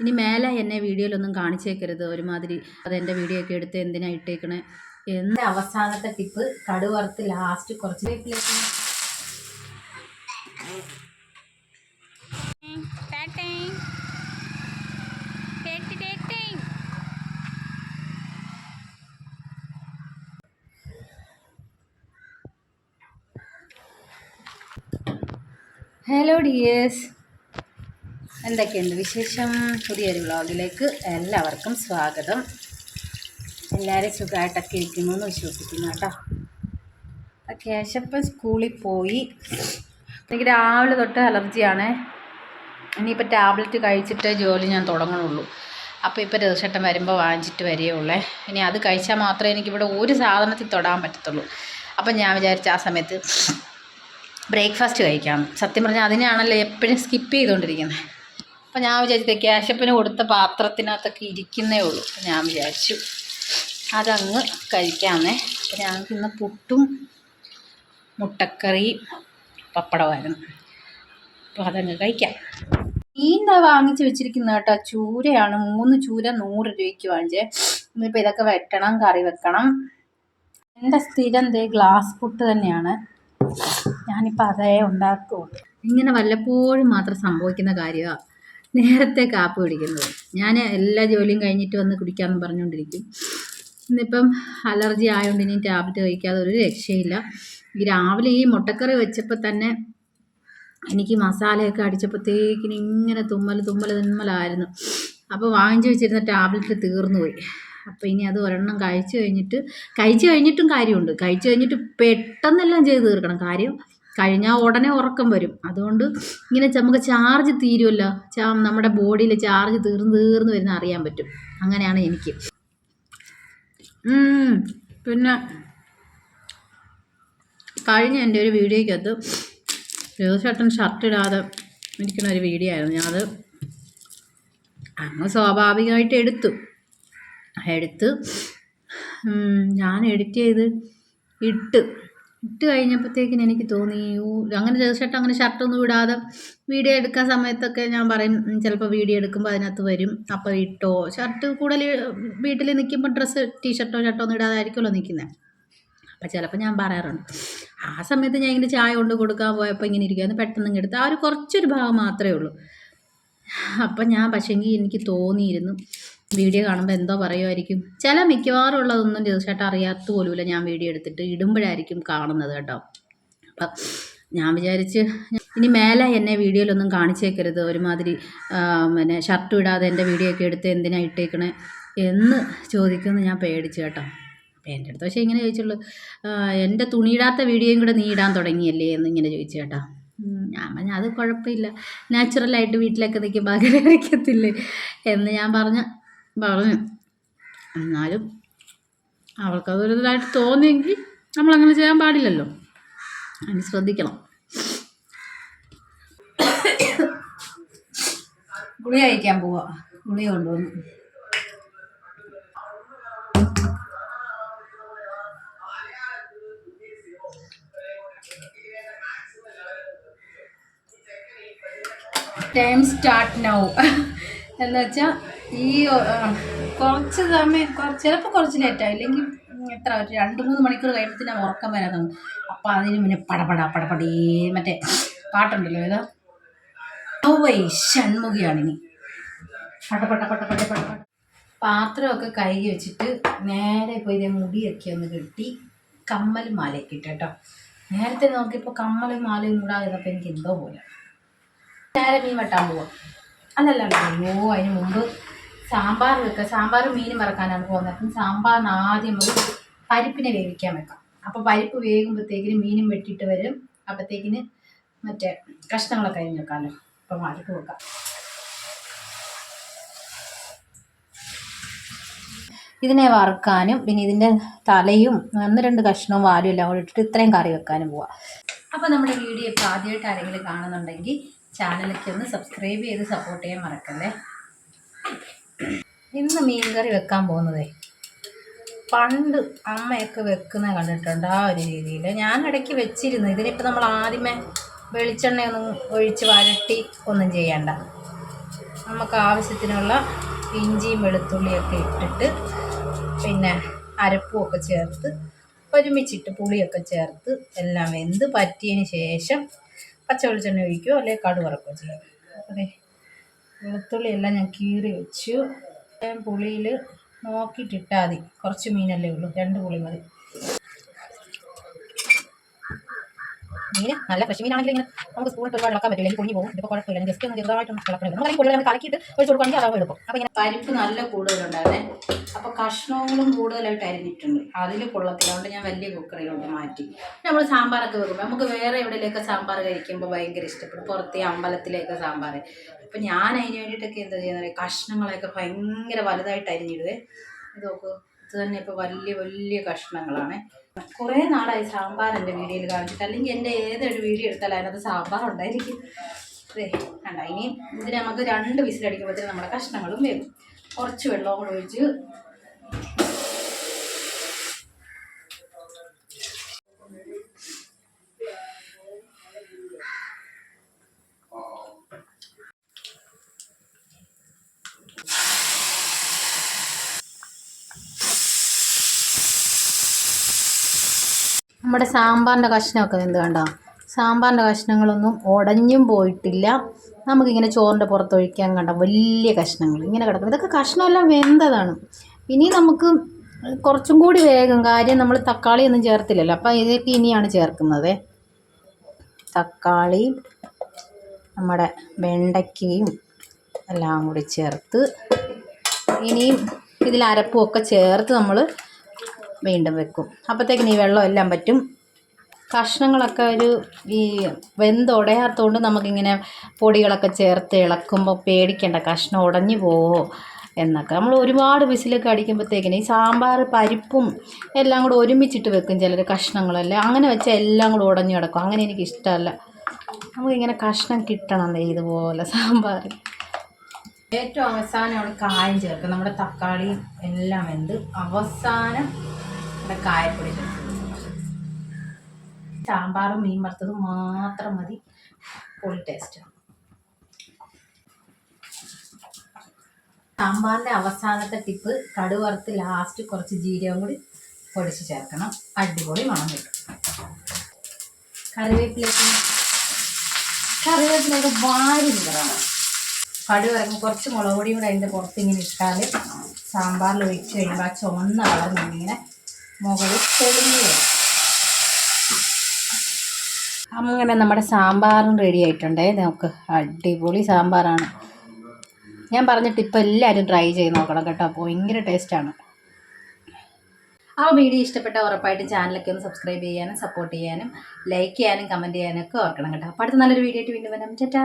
ഇനി മേലെ എന്നെ വീഡിയോയിലൊന്നും കാണിച്ചേക്കരുത്. ഒരുമാതിരി അതെന്റെ വീഡിയോ ഒക്കെ എടുത്ത് എന്തിനാ ഇട്ടേക്കണേ? എന്ന അവസാനത്തെ ടിപ്പ് കടുവറുത്ത് ലാസ്റ്റ് കുറച്ച് വേപ്പിലേക്ക്. ഹലോ ഡിയേഴ്സ് എന്തൊക്കെയുണ്ട് വിശേഷം? പുതിയൊരു വ്ലോഗിലേക്ക് എല്ലാവർക്കും സ്വാഗതം. എല്ലാവരും സുഖമായിട്ടൊക്കെ ഇരിക്കുന്നു എന്ന് വിശ്വസിക്കുന്നു കേട്ടോ. അത്യാവശ്യം സ്കൂളിൽ പോയി. എനിക്ക് രാവിലെ തൊട്ട് അലർജിയാണ്. ഇനിയിപ്പോൾ ടാബ്ലറ്റ് കഴിച്ചിട്ട് ജോലി ഞാൻ തുടങ്ങണുള്ളൂ അപ്പോൾ ഇപ്പോൾ രതീഷേട്ടൻ വരുമ്പോൾ വാങ്ങിച്ചിട്ട് വരികയുള്ളേ ഇനി അത് കഴിച്ചാൽ മാത്രമേ എനിക്കിവിടെ ഒരു സാധനത്തിൽ തൊടാൻ പറ്റത്തുള്ളൂ. അപ്പം ഞാൻ വിചാരിച്ച ആ സമയത്ത് ബ്രേക്ക്ഫാസ്റ്റ് കഴിക്കാം. സത്യം പറഞ്ഞാൽ അതിനാണല്ലോ എപ്പോഴും സ്കിപ്പ് ചെയ്തുകൊണ്ടിരിക്കുന്നത്. അപ്പം ഞാൻ വിചാരിച്ചത് ക്യാഷപ്പിന് കൊടുത്ത പാത്രത്തിനകത്തൊക്കെ ഇരിക്കുന്നേ ഉള്ളൂ. അപ്പം ഞാൻ വിചാരിച്ചു അതങ്ങ് കഴിക്കാമെന്നേ അപ്പം ഞങ്ങൾക്ക് ഇന്ന് പുട്ടും മുട്ടക്കറിയും പപ്പടമായിരുന്നു. അപ്പോൾ അതങ്ങ് കഴിക്കാം. മീൻ വാങ്ങിച്ച് വെച്ചിരിക്കുന്ന കേട്ടോ. ചൂരയാണ്. മൂന്ന് ചൂര നൂറ് രൂപയ്ക്ക് വാങ്ങിച്ചേ. ഇന്നിപ്പോൾ ഇതൊക്കെ വെട്ടണം കറി വെക്കണം. എന്റെ സ്ഥിരം എന്തേ ഗ്ലാസ് പുട്ട് തന്നെയാണ്. ഞാനിപ്പോൾ അതേ ഉണ്ടാക്കുള്ളൂ. ഇങ്ങനെ വല്ലപ്പോഴും മാത്രം സംഭവിക്കുന്ന കാര്യമാണ് നേരത്തെ കാപ്പ് കുടിക്കുന്നത്. ഞാൻ എല്ലാ ജോലിയും കഴിഞ്ഞിട്ട് വന്ന് കുടിക്കാമെന്ന് പറഞ്ഞുകൊണ്ടിരിക്കും. ഇന്നിപ്പം അലർജി ആയതുകൊണ്ട് ഇനി ടാബ്ലറ്റ് കഴിക്കാതെ ഒരു രക്ഷയില്ല. ഈ രാവിലെ ഈ മുട്ടക്കറി വെച്ചപ്പോൾ തന്നെ എനിക്ക് മസാലയൊക്കെ അടിച്ചപ്പോഴത്തേക്കിന് ഇങ്ങനെ തുമ്മൽ തുമ്മൽ തുമ്മലായിരുന്നു. അപ്പോൾ വാങ്ങിച്ചു വെച്ചിരുന്ന ടാബ്ലറ്റ് തീർന്നു പോയി അപ്പോൾ ഇനി അത് ഒരെണ്ണം കഴിച്ചു കഴിഞ്ഞിട്ട് കഴിച്ചു കഴിഞ്ഞിട്ടും കാര്യമുണ്ട്. കഴിച്ചു കഴിഞ്ഞിട്ട് പെട്ടെന്നെല്ലാം ചെയ്ത് തീർക്കണം. കാര്യം കഴിഞ്ഞാൽ ഉടനെ ഉറക്കം വരും. അതുകൊണ്ട് ഇങ്ങനെ നമുക്ക് ചാർജ് തീരുമല്ലോ ചാ നമ്മുടെ ബോഡിയിൽ ചാർജ് തീർന്ന് തീർന്ന് വരുന്ന അറിയാൻ പറ്റും. അങ്ങനെയാണ് എനിക്ക്. പിന്നെ കഴിഞ്ഞ എന്റെ ഒരു വീഡിയോയ്ക്കകത്ത് രഘുചേട്ടൻ ഷർട്ട് ഇടാതെ ഇരിക്കുന്ന ഒരു വീഡിയോ ആയിരുന്നു. ഞാനത് അങ്ങ് സ്വാഭാവികമായിട്ട് എടുത്തു. എടുത്ത് ഞാൻ എഡിറ്റ് ചെയ്ത് ഇട്ട് ഇട്ട് കഴിഞ്ഞപ്പോഴത്തേക്കിന് എനിക്ക് തോന്നി അങ്ങനെ രഘുചേട്ടൻ അങ്ങനെ ഷർട്ടൊന്നും ഇടാതെ വീഡിയോ എടുക്കാൻ സമയത്തൊക്കെ ഞാൻ പറയും ചിലപ്പോൾ വീഡിയോ എടുക്കുമ്പോൾ അതിനകത്ത് വരും. അപ്പോൾ ഇട്ടോ. ഷർട്ട് കൂടുതൽ വീട്ടിൽ നിൽക്കുമ്പോൾ ഡ്രസ്സ് ടീഷർട്ടോ ഷർട്ടോ ഒന്നും ഇടാതായിരിക്കുമല്ലോ നിൽക്കുന്നത് അപ്പം ചിലപ്പോൾ ഞാൻ പറയാറുണ്ട്. ആ സമയത്ത് ഞാൻ ഇങ്ങനെ ചായ കൊണ്ട് കൊടുക്കാൻ പോയപ്പോൾ ഇങ്ങനെ ഇരിക്കുകയെന്ന് പെട്ടെന്ന് എടുത്ത് ആ ഒരു കുറച്ചൊരു ഭാഗം മാത്രമേ ഉള്ളൂ. അപ്പം ഞാൻ പക്ഷേങ്കിൽ എനിക്ക് തോന്നിയിരുന്നു വീഡിയോ കാണുമ്പോൾ എന്തോ പറയുമായിരിക്കും ചില മിക്കവാറും ഉള്ളതൊന്നും ജ്യോതിഷേട്ട അറിയാത്ത പോലുമില്ല. ഞാൻ വീഡിയോ എടുത്തിട്ട് ഇടുമ്പോഴായിരിക്കും കാണുന്നത് കേട്ടോ. അപ്പം ഞാൻ വിചാരിച്ച് ഇനി മേലെ എന്നെ വീഡിയോയിലൊന്നും കാണിച്ചേക്കരുത്. ഒരുമാതിരി പിന്നെ ഷർട്ട് ഇടാതെ എന്റെ വീഡിയോ ഒക്കെ എടുത്ത് എന്തിനാണ് ഇട്ടേക്കണേ എന്ന് ചോദിക്കുമെന്ന് ഞാൻ പേടിച്ചു കേട്ടോ. എന്റെ അടുത്ത് പക്ഷേ ഇങ്ങനെ ചോദിച്ചുള്ളൂ "ആ, എന്റെ തുണിയിടാത്ത വീഡിയോയും കൂടെ നീ ഇടാൻ തുടങ്ങിയല്ലേ എന്ന് ഇങ്ങനെ ചോദിച്ചു കേട്ടോ. ഞാൻ പറഞ്ഞാൽ അത് കുഴപ്പമില്ല. നാച്ചുറലായിട്ട് വീട്ടിലൊക്കെ നിൽക്കുമ്പോൾ അങ്ങനെ എന്ന് ഞാൻ പറഞ്ഞ പറഞ്ഞു. എന്നാലും അവൾക്കതൊരു ഇതായിട്ട് തോന്നിയെങ്കിൽ നമ്മളങ്ങനെ ചെയ്യാൻ പാടില്ലല്ലോ. അതിന് ശ്രദ്ധിക്കണം. ഗുളി കഴിക്കാൻ പോവാ. ഗുളി കൊണ്ടുവന്നു. ടൈം സ്റ്റാർട്ട് നൗ എന്ന് വെച്ചാൽ ഈ കുറച്ച് സമയം കുറച്ച് ചിലപ്പോൾ കുറച്ച് ലേറ്റായി ഇല്ലെങ്കിൽ എത്ര ഒരു രണ്ട് മൂന്ന് മണിക്കൂർ കഴിയുമ്പോഴത്തേനും ഉറക്കം വരാൻ തുടങ്ങും. അപ്പോൾ അതിന് മുന്നേ പടപട പടപടേ മറ്റേ പാട്ടുണ്ടല്ലോ ഏതാ? ഔവൈ ഷൺമുഖിയാണ് ഇനി. പടപട പടപട പടപട പാത്രമൊക്കെ കഴുകി വെച്ചിട്ട് നേരെ പോയി ഇതേ മുടിയൊക്കെ ഒന്ന് കെട്ടി കമ്മൽ മാലയൊക്കെ ഇട്ട് കേട്ടോ. നേരത്തെ നോക്കിയപ്പോൾ കമ്മലും മാലയും കൂടാതെ ഇരുന്നപ്പോൾ എനിക്ക് എന്തോ പോലെ. നേരെ മീൻ വെട്ടാൻ പോവാം. അല്ലല്ലോ അല്ല, അയ്യോ അതിന് മുമ്പ് സാമ്പാർ വെക്കുക സാമ്പാർ മീനും വറക്കാനാണ് പോകുന്നത്. അപ്പം സാമ്പാറിന് ആദ്യം ഒരു പരിപ്പിനെ വേവിക്കാൻ വെക്കാം. അപ്പോൾ പരിപ്പ് വേകുമ്പോഴത്തേക്കിന് മീനും വെട്ടിയിട്ട് വരും. അപ്പോഴത്തേക്കിന് മറ്റേ കഷ്ണങ്ങളൊക്കെ അരിഞ്ഞ് വെക്കാമല്ലോ. അപ്പം പരിപ്പ് വെക്കാം. ഇതിനെ വറുക്കാനും പിന്നെ ഇതിന്റെ തലയും ഒന്ന് രണ്ട് കഷ്ണവും വാലും എല്ലാം കൂടി ഇട്ടിട്ട് ഇത്രയും കറി വെക്കാനും പോവാം. അപ്പോൾ നമ്മുടെ വീഡിയോ ഇപ്പോൾ ആദ്യമായിട്ട് ആരെങ്കിലും കാണുന്നുണ്ടെങ്കിൽ ചാനലൊക്കെ ഒന്ന് സബ്സ്ക്രൈബ് ചെയ്ത് സപ്പോർട്ട് ചെയ്യാൻ മറക്കല്ലേ? ഇന്ന് മീൻകറി വെക്കാൻ പോകുന്നതേ. പണ്ട് അമ്മയൊക്കെ വെക്കുന്ന കണ്ടിട്ടുണ്ട് ആ ഒരു രീതിയിൽ. ഞാൻ ഇടയ്ക്ക് വെച്ചിരുന്നു. ഇതിനിപ്പോൾ നമ്മൾ ആദ്യമേ വെളിച്ചെണ്ണയൊന്നും ഒഴിച്ച് വരട്ടി ഒന്നും ചെയ്യണ്ട. നമുക്ക് ആവശ്യത്തിനുള്ള ഇഞ്ചിയും വെളുത്തുള്ളിയൊക്കെ ഇട്ടിട്ട് പിന്നെ അരപ്പും ഒക്കെ ചേർത്ത് ഒരുമിച്ചിട്ട് പുളിയൊക്കെ ചേർത്ത് എല്ലാം വെന്ത് പറ്റിയതിന് ശേഷം പച്ച വെളിച്ചെണ്ണ ഒഴിക്കുകയോ അല്ലെങ്കിൽ കടുവറക്കുകയോ ചെയ്യാം. അതെ. വെളുത്തുള്ളി എല്ലാം ഞാൻ കീറി വെച്ചു. പുളിയിൽ നോക്കിയിട്ടിട്ടാൽ മതി. കുറച്ച് മീനല്ലേ ഉള്ളൂ. രണ്ട് പുളി മതി. മീൻ നല്ല ഫ്രഷ് മീനാണെങ്കിൽ ഇങ്ങനെ നമുക്ക് സ്പൂണിട്ട് ഒരുപാട് ഇളക്കാൻ പറ്റില്ല പൊങ്ങി പോകും ഇപ്പോൾ കുഴപ്പമില്ല. ജസ്റ്റ് ഒന്ന് ചെറുതായിട്ടൊന്ന് ഇളക്കണം നമ്മൾ അല്ലെങ്കിൽ നമ്മൾ കലക്കിയിട്ട് ഒഴിച്ച് കൊടുക്കുകയാണെങ്കിൽ അതാവും എടുക്കും അപ്പോൾ ഇങ്ങനെ പരിപ്പ് നല്ല കൂടുതലുണ്ടായിരുന്നേ. അപ്പോൾ കഷ്ണങ്ങളും കൂടുതലായിട്ട് അരിഞ്ഞിട്ടുണ്ട്. അതിൽ കൊള്ളത്തില്ല. അതുകൊണ്ട് ഞാൻ വലിയ കുക്കറിലോട്ട് മാറ്റി. നമ്മൾ സാമ്പാറൊക്കെ വെക്കുമ്പോൾ നമുക്ക് വേറെ എവിടെയൊക്കെ സാമ്പാർ കഴിക്കുമ്പോൾ ഭയങ്കര ഇഷ്ടപ്പെടും. പുറത്തെ അമ്പലത്തിലേക്ക് സാമ്പാർ അപ്പോൾ ഞാൻ അതിന് വേണ്ടിയിട്ടൊക്കെ എന്താ ചെയ്യുന്നത് കഷ്ണങ്ങളൊക്കെ ഭയങ്കര വലുതായിട്ട് അരിഞ്ഞിടുവേ. ഇത് നോക്കൂ. ഇത് തന്നെ ഇപ്പോൾ വലിയ വലിയ കഷ്ണങ്ങളാണ്. കുറേ നാളായി സാമ്പാർ എന്റെ വീഡിയോയിൽ കാണിച്ചിട്ട്. അല്ലെങ്കിൽ എന്റെ ഏതൊരു വീഡിയോ എടുത്താലും അതിനകത്ത് സാമ്പാർ ഉണ്ടായിരിക്കും. അതെ കണ്ട? ഇനി ഇതിന് നമുക്ക് രണ്ട് വിസിലടിക്കുമ്പോഴത്തേക്കും നമ്മുടെ കഷ്ണങ്ങളും വേവും കുറച്ച് വെള്ളവും കൂടെ ഒഴിച്ച് നമ്മുടെ സാമ്പാറിന്റെ കഷ്ണമൊക്കെ എന്ത് കണ്ടോ? സാമ്പാറിന്റെ കഷ്ണങ്ങളൊന്നും ഉടഞ്ഞും പോയിട്ടില്ല. നമുക്കിങ്ങനെ ചോറിന്റെ പുറത്തൊഴിക്കാൻ കണ്ട വലിയ കഷ്ണങ്ങൾ ഇങ്ങനെ കിടക്കും ഇതൊക്കെ കഷ്ണമെല്ലാം വെന്തതാണ്. ഇനി നമുക്ക് കുറച്ചും കൂടി വേഗം കാര്യം നമ്മൾ തക്കാളി ഒന്നും ചേർത്തില്ലല്ലോ. അപ്പോൾ ഇതൊക്കെ ഇനിയാണ് ചേർക്കുന്നത്. തക്കാളി നമ്മുടെ വെണ്ടയ്ക്കയും എല്ലാം കൂടി ചേർത്ത് ഇനിയും ഇതിൽ അരപ്പും ഒക്കെ ചേർത്ത് നമ്മൾ വീണ്ടും വെക്കും. അപ്പോഴത്തേക്കിന് ഈ വെള്ളം എല്ലാം പറ്റും. കഷ്ണങ്ങളൊക്കെ ഒരു ഈ വെന്തുടയാത്തതുകൊണ്ട് നമുക്കിങ്ങനെ പൊടികളൊക്കെ ചേർത്ത് ഇളക്കുമ്പോൾ പേടിക്കേണ്ട കഷ്ണം ഉടഞ്ഞു പോവോ എന്നൊക്കെ. നമ്മൾ ഒരുപാട് വിസിലൊക്കെ അടിക്കുമ്പോഴത്തേക്കിന് ഈ സാമ്പാർ പരിപ്പും എല്ലാം കൂടെ ഒരുമിച്ചിട്ട് വെക്കും ചിലർ കഷ്ണങ്ങളെല്ലാം. അങ്ങനെ വെച്ചാൽ എല്ലാം കൂടെ ഉടഞ്ഞു കിടക്കും. അങ്ങനെ എനിക്ക് ഇഷ്ടമല്ല നമുക്കിങ്ങനെ കഷ്ണം കിട്ടണം ഇതുപോലെ സാമ്പാർ ഏറ്റവും അവസാനമാണ് കായം ചേർക്കുക നമ്മുടെ തക്കാളിയും എല്ലാം എന്ത് അവസാനം നമ്മുടെ കായപ്പൊടി സാമ്പാറും മീൻ വറുത്തതും മാത്രം മതി. ഫുൾ ടേസ്റ്റ് സാമ്പാറിന്റെ അവസാനത്തെ ടിപ്പ് കടുവറുത്ത് ലാസ്റ്റ് കുറച്ച് ജീരകം കൂടി പൊടിച്ച് ചേർക്കണം. അടിപൊളി മണം കിട്ടും. കറിവേപ്പിലേക്ക് കറിവേപ്പിലേക്ക് വാരി നിറണം കടുക് ഇറങ്ങി കുറച്ച് മുളക് പൊടിയും കൂടെ അതിന്റെ പുറത്ത് ഇങ്ങനെ ഇട്ടാൽ സാമ്പാറിൽ ഒഴിച്ച് കഴിയുമ്പോൾ ആ ചുവന്ന കളർ ഇങ്ങനെ മുകളിൽ തെളിഞ്ഞു അങ്ങനെ നമ്മുടെ സാമ്പാറും റെഡി ആയിട്ടുണ്ടേ. നമുക്ക് അടിപൊളി സാമ്പാറാണ്. ഞാൻ പറഞ്ഞിട്ട് ഇപ്പം എല്ലാവരും ട്രൈ ചെയ്ത് നോക്കണം കേട്ടോ. ഭയങ്കര ടേസ്റ്റാണ് ആ വീഡിയോ ഇഷ്ടപ്പെട്ട ഉറപ്പായിട്ടും ചാനലൊക്കെ ഒന്ന് സബ്സ്ക്രൈബ് ചെയ്യാനും സപ്പോർട്ട് ചെയ്യാനും ലൈക്ക് ചെയ്യാനും കമന്റ് ചെയ്യാനും ഒക്കെ ഓർക്കണം കേട്ടോ. അപ്പോൾ അടുത്ത നല്ലൊരു വീഡിയോ ആയിട്ട് വീണ്ടും വരാം. ചേട്ടാ